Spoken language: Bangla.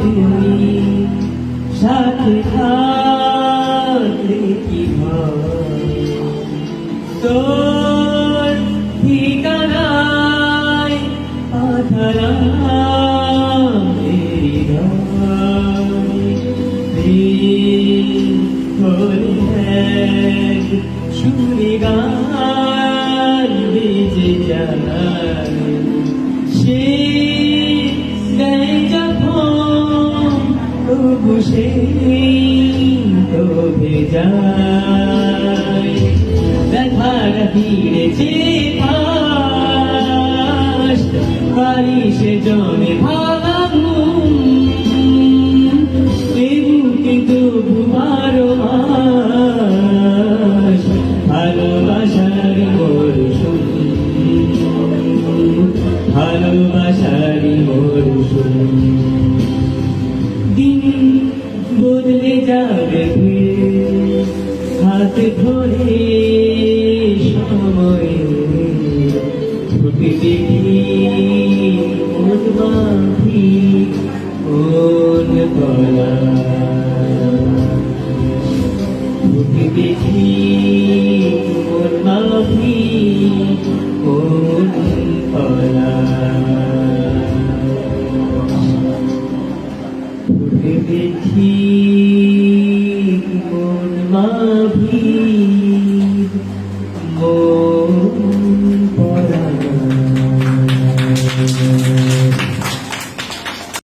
তুমি সাথে থাকলে কি তোর ঠিকানায় আধারাম সুরে গান বেজে যায়। সে তবু সে তো ভেজায় ব্যথার ভিড়েছে বাড়ি সে জমে ভাঙাবুম বুকে তবু বারো মাস ভালোবাসার মরশুম ভালোবাসারি মরশুম যাবে হাত ধরে সময় ছুটি দেখি মন মাফি মন কলা